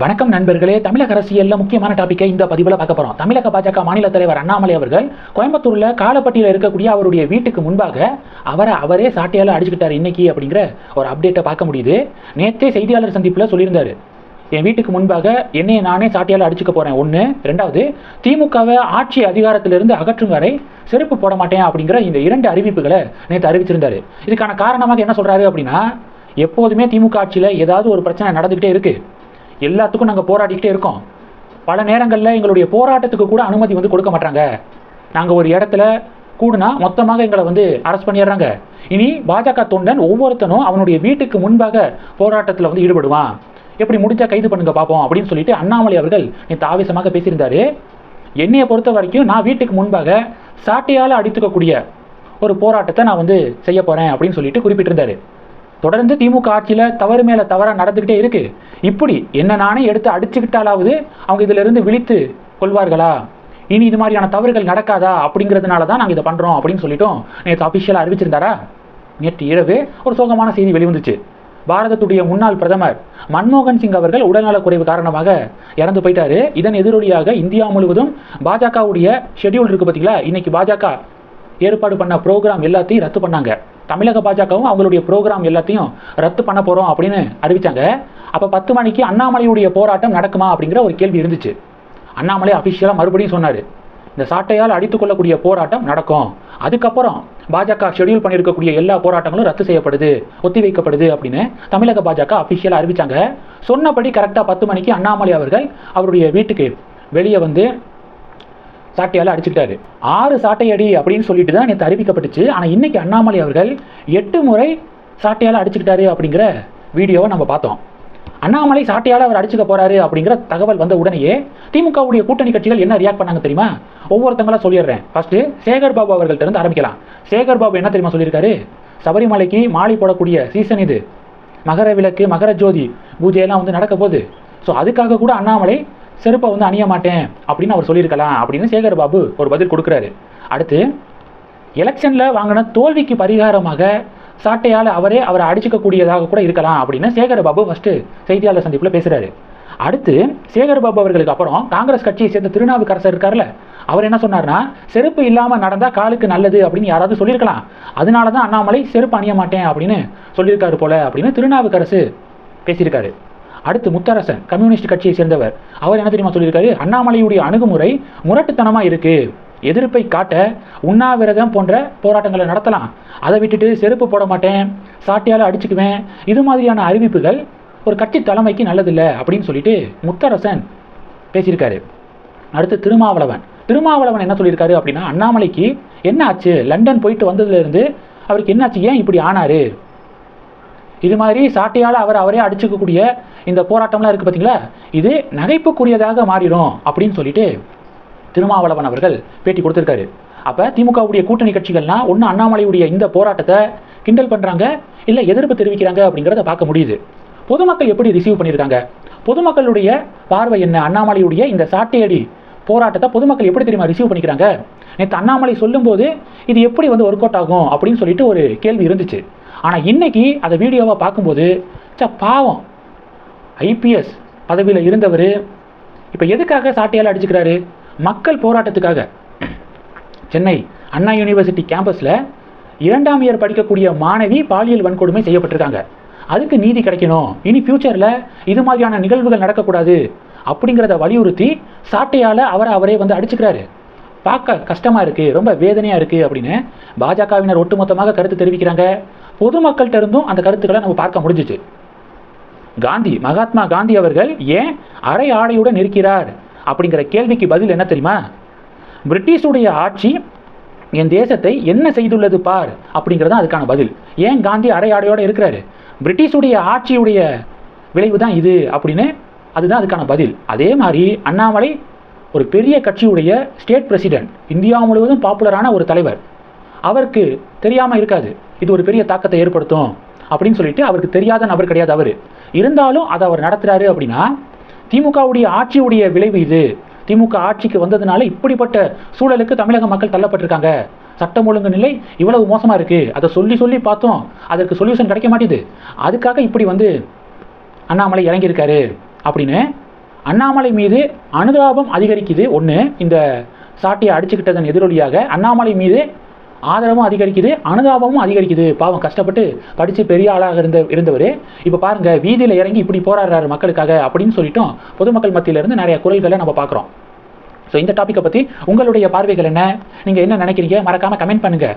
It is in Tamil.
வணக்கம் நண்பர்களே. தமிழக அரசியலில் முக்கியமான டாபிக்கை இந்த பதிவில் பார்க்க போகிறோம் தமிழக பாஜக மாநில தலைவர் அண்ணாமலை அவர்கள் கோயம்புத்தூரில் காலப்பட்டியில் இருக்கக்கூடிய அவருடைய வீட்டுக்கு முன்பாக அவரை அவரே சாட்டையால் அடிச்சுக்கிட்டார் இன்னைக்கு அப்படிங்கிற ஒரு அப்டேட்டை பார்க்க முடியுது. நேற்றே செய்தியாளர் சந்திப்பில் சொல்லியிருந்தார். என் வீட்டுக்கு முன்பாக என்னை நானே சாட்டியால் அடிச்சுக்க போகிறேன் ஒன்று ரெண்டாவது திமுகவை ஆட்சி அதிகாரத்திலிருந்து அகற்றும் வரை செருப்பு போட மாட்டேன் அப்படிங்கிற இந்த இரண்டு அறிவிப்புகளை நேற்று அறிவிச்சிருந்தாரு. இதுக்கான காரணமாக என்ன சொல்கிறாரு அப்படின்னா எப்போதுமே திமுக ஆட்சியில் ஏதாவது ஒரு பிரச்சனை நடந்துக்கிட்டே இருக்குது எல்லாத்துக்கும் நாங்கள் போராடிக்கிட்டே இருக்கோம். பல நேரங்களில் எங்களுடைய போராட்டத்துக்கு கூட அனுமதி வந்து கொடுக்க மாட்டாங்க. நாங்கள் ஒரு இடத்துல கூடுனா மொத்தமாக எங்களை வந்து அரெஸ்ட் பண்ணிடுறாங்க. இனி பாஜக தொண்டன் ஒவ்வொருத்தனும் அவனுடைய வீட்டுக்கு முன்பாக போராட்டத்தில் வந்து ஈடுபடுவான். எப்படி முடிஞ்சா கைது பண்ணுங்க பார்ப்போம் அப்படின்னு சொல்லிட்டு அண்ணாமலை அவர்கள் நேற்று ஆவேசமாக பேசியிருந்தாரு. என்னையை பொறுத்த வரைக்கும் நான் வீட்டுக்கு முன்பாக சாட்டையால் அடித்துக்கக்கூடிய ஒரு போராட்டத்தை நான் வந்து செய்ய போகிறேன் அப்படின்னு சொல்லிட்டு குறிப்பிட்டிருந்தாரு. தொடர்ந்து திமுக ஆட்சியில் தவறு மேலே தவறாக நடந்துக்கிட்டே இருக்கு. இப்படி என்ன நானே எடுத்து அடிச்சுக்கிட்டாலாவது அவங்க இதிலிருந்து விழித்து கொள்வார்களா? இனி இது மாதிரியான தவறுகள் நடக்காதா? அப்படிங்கிறதுனால தான் நாங்கள் இதை பண்ணுறோம் அப்படின்னு சொல்லிட்டோம். நேற்று அஃபிஷியலாக அறிவிச்சிருந்தாரா? நேற்று இரவு ஒரு சோகமான செய்தி வெளிவந்துச்சு. பாரதத்துடைய முன்னாள் பிரதமர் மன்மோகன் சிங் அவர்கள் உடல்நலக்குறைவு காரணமாக இறந்து போயிட்டாரு. இதன் எதிரொலியாக இந்தியா முழுவதும் பாஜகவுடைய ஷெட்யூல் இருக்கு பார்த்தீங்களா இன்னைக்கு பாஜக ஏற்பாடு பண்ண ப்ரோக்ராம் எல்லாத்தையும் ரத்து பண்ணாங்க. தமிழக பாஜகவும் அவங்களுடைய ப்ரோக்ராம் எல்லாத்தையும் ரத்து பண்ண போகிறோம் அப்படின்னு அறிவித்தாங்க அப்போ பத்து மணிக்கு அண்ணாமலையுடைய போராட்டம் நடக்குமா அப்படிங்கிற ஒரு கேள்வி இருந்துச்சு. அண்ணாமலை அஃபிஷியலாக மறுபடியும் சொன்னார். இந்த சாட்டையால் அடித்துக் கொள்ளக்கூடிய போராட்டம் நடக்கும். அதுக்கப்புறம் பாஜக ஷெட்யூல் பண்ணியிருக்கக்கூடிய எல்லா போராட்டங்களும் ரத்து செய்யப்படுது ஒத்திவைக்கப்படுது அப்படின்னு தமிழக பாஜக அஃபிஷியலாக அறிவித்தாங்க சொன்னபடி கரெக்டாக பத்து மணிக்கு அண்ணாமலை அவர்கள் அவருடைய வீட்டுக்கு வெளியே வந்து சாட்டையால் அடிச்சுட்டாரு ஆறு சாட்டை அடி அப்படின்னு சொல்லிட்டு தான் நேற்று அறிவிக்கப்பட்டுச்சு. ஆனால் இன்னைக்கு அண்ணாமலை அவர்கள் எட்டு முறை சாட்டையால் அடிச்சுக்கிட்டாரு அப்படிங்கிற வீடியோவை நம்ம பார்த்தோம். அண்ணாமலை சாட்டையால் அவர் அடிச்சுக்க போறாரு அப்படிங்கிற தகவல் வந்த உடனேயே திமுகவுடைய கூட்டணி கட்சிகள் என்ன ரியாக்ட் பண்ணாங்க தெரியுமா? ஒவ்வொருத்தங்களா சொல்லிடுறேன். ஃபர்ஸ்ட் சேகர் பாபு அவர்கள்ட்ட இருந்து ஆரம்பிக்கலாம். சேகர் பாபு என்ன தெரியுமா சொல்லியிருக்காரு? சபரிமலைக்கு மாலை போடக்கூடிய சீசன் இது. மகர விளக்கு மகர ஜோதி பூஜையெல்லாம் வந்து நடக்க போகுது. ஸோ அதுக்காக கூட அண்ணாமலை செருப்பை வந்து அணிய மாட்டேன் அப்படின்னு அவர் சொல்லியிருக்கலாம் அப்படின்னு சேகர் பாபு ஒரு பதில் கொடுக்குறாரு. அடுத்து எலெக்ஷனில் வாங்கின தோல்விக்கு பரிகாரமாக சாட்டையால் அவரே அவரை அடிச்சுக்கக்கூடியதாக கூட இருக்கலாம் அப்படின்னு சேகர் பாபு ஃபஸ்ட்டு செய்தியாளர் சந்திப்பில் பேசுகிறாரு அடுத்து சேகர் பாபு அவர்களுக்கு அப்புறம் காங்கிரஸ் கட்சியை சேர்ந்த திருநாவுக்கரசர் இருக்கார்ல அவர் என்ன சொன்னார்னா செருப்பு இல்லாமல் நடந்தால் காலுக்கு நல்லது அப்படின்னு யாராவது சொல்லியிருக்கலாம். அதனால தான் அண்ணாமலை செருப்பு அணிய மாட்டேன் அப்படின்னு சொல்லியிருக்காரு போல அப்படின்னு திருநாவுக்கரசு பேசியிருக்காரு. அடுத்து முத்தரசன் கம்யூனிஸ்ட் கட்சியை சேர்ந்தவர். அவர் என்ன தெரியுமா சொல்லியிருக்காரு? அண்ணாமலையுடைய அணுகுமுறை முரட்டுத்தனமாக இருக்குது எதிர்ப்பை காட்ட உண்ணாவிரதம் போன்ற போராட்டங்களை நடத்தலாம். அதை விட்டுட்டு செருப்பு போட மாட்டேன் சாட்டியால் அடிச்சுக்குவேன். இது மாதிரியான அறிவிப்புகள் ஒரு கட்சி தலைமைக்கு நல்லதில்லை அப்படின்னு சொல்லிட்டு முத்தரசன் பேசியிருக்காரு. அடுத்து திருமாவளவன். திருமாவளவன் என்ன சொல்லியிருக்காரு அப்படின்னா அண்ணாமலைக்கு என்ன ஆச்சு லண்டன் போயிட்டு வந்ததுலேருந்து அவருக்கு என்னாச்சு? ஏன் இப்படி ஆனாரு? இது மாதிரி சாட்டையால் அவர் அவரே அடிச்சுக்கக்கூடிய இந்த போராட்டம்லாம் இருக்குது பார்த்தீங்களா இது நகைப்புக்குரியதாக மாறிடும் அப்படின்னு சொல்லிட்டு திருமாவளவன் அவர்கள் பேட்டி கொடுத்துருக்காரு. அப்போ திமுகவுடைய கூட்டணி கட்சிகள்லாம் ஒன்று அண்ணாமலையுடைய இந்த போராட்டத்தை கிண்டல் பண்ணுறாங்க இல்லை எதிர்ப்பு தெரிவிக்கிறாங்க அப்படிங்கிறத பார்க்க முடியுது. பொதுமக்கள் எப்படி ரிசீவ் பண்ணியிருக்காங்க? பொதுமக்களுடைய பார்வை என்ன? அண்ணாமலையுடைய இந்த சாட்டையடி போராட்டத்தை பொதுமக்கள் எப்படி தெரியுமா ரிசீவ் பண்ணிக்கிறாங்க? நேற்று அண்ணாமலை சொல்லும்போது இது எப்படி வந்து ஒர்க் அவுட் ஆகும் அப்படின்னு சொல்லிட்டு ஒரு கேள்வி இருந்துச்சு. ஆனால் இன்றைக்கி அதை வீடியோவாக பார்க்கும்போது ச பாவம். ஐபிஎஸ் பதவியில் இருந்தவர் இப்போ எதுக்காக சாட்டையால் அடிச்சுக்கிறாரு? மக்கள் போராட்டத்துக்காக. சென்னை அண்ணா யூனிவர்சிட்டி கேம்பஸில் இரண்டாம் இயர் படிக்கக்கூடிய மாணவி பாலியல் வன்கொடுமை செய்யப்பட்டிருக்காங்க. அதுக்கு நீதி கிடைக்கணும். இனி ஃப்யூச்சரில் இது மாதிரியான நிகழ்வுகள் நடக்கக்கூடாது அப்படிங்கிறத வலியுறுத்தி சாட்டையால் அவரை அவரே வந்து அடிச்சுக்கிறாரு. பார்க்க கஷ்டமாக இருக்குது ரொம்ப வேதனையாக இருக்குது அப்படின்னு பாஜகவினர் ஒட்டுமொத்தமாக கருத்து தெரிவிக்கிறாங்க. பொதுமக்கள்கிட்ட இருந்தும் அந்த கருத்துக்களை நம்ம பார்க்க முடிஞ்சிச்சு. காந்தி மகாத்மா காந்தி அவர்கள் ஏன் அரை ஆடையுடன் இருக்கிறார்? அப்படிங்கிற கேள்விக்கு பதில் என்ன தெரியுமா? பிரிட்டிஷுடைய ஆட்சி என் தேசத்தை என்ன செய்துள்ளது பார்? அப்படிங்கிறது தான் அதுக்கான பதில். ஏன் காந்தி அரை ஆடையோடு இருக்கிறாரு? பிரிட்டிஷுடைய ஆட்சியுடைய விளைவு தான் இது அப்படின்னு அதுதான் அதுக்கான பதில். அதே மாதிரி அண்ணாமலை ஒரு பெரிய கட்சியுடைய ஸ்டேட் பிரசிடென்ட் இந்தியா முழுவதும் பாப்புலரான ஒரு தலைவர். அவருக்கு தெரியாமல் இருக்காது. இது ஒரு பெரிய தாக்கத்தை ஏற்படுத்தும் அப்படின்னு சொல்லிட்டு அவருக்கு தெரியாத நபர் கிடையாது அவர். இருந்தாலும் அதை அவர் நடத்துகிறாரு அப்படின்னா திமுகவுடைய ஆட்சியுடைய விளைவு இது. திமுக ஆட்சிக்கு வந்ததுனால இப்படிப்பட்ட சூழலுக்கு தமிழக மக்கள் தள்ளப்பட்டிருக்காங்க. சட்டம் ஒழுங்கு நிலை இவ்வளவு மோசமாக இருக்குது அதை சொல்லி சொல்லி பார்த்தோம். அதற்கு சொல்யூஷன் கிடைக்க மாட்டேது. அதுக்காக இப்படி வந்து அண்ணாமலை இறங்கியிருக்காரு அப்படின்னு அண்ணாமலை மீது அனுதாபம் அதிகரிக்குது. ஒன்று இந்த சாட்டியை அடிச்சுக்கிட்டதன் எதிரொலியாக அண்ணாமலை மீது ஆதரவும் அதிகரிக்குது அனுதாபமும் அதிகரிக்குது. பாவம் கஷ்டப்பட்டு படித்து பெரிய ஆளாக இருந்த இருந்தவர். இப்போ பாருங்க வீதியில் இறங்கி இப்படி போராடுறாரு மக்களுக்காக அப்படின்னு சொல்லிட்டோம் பொதுமக்கள் மத்தியிலிருந்து நிறைய குரல்களை நம்ம பார்க்குறோம். ஸோ இந்த டாப்பிக்கை பற்றி உங்களுடைய பார்வைகள் என்ன? நீங்கள் என்ன நினைக்கிறீங்க? மறக்காமல் கமெண்ட் பண்ணுங்கள்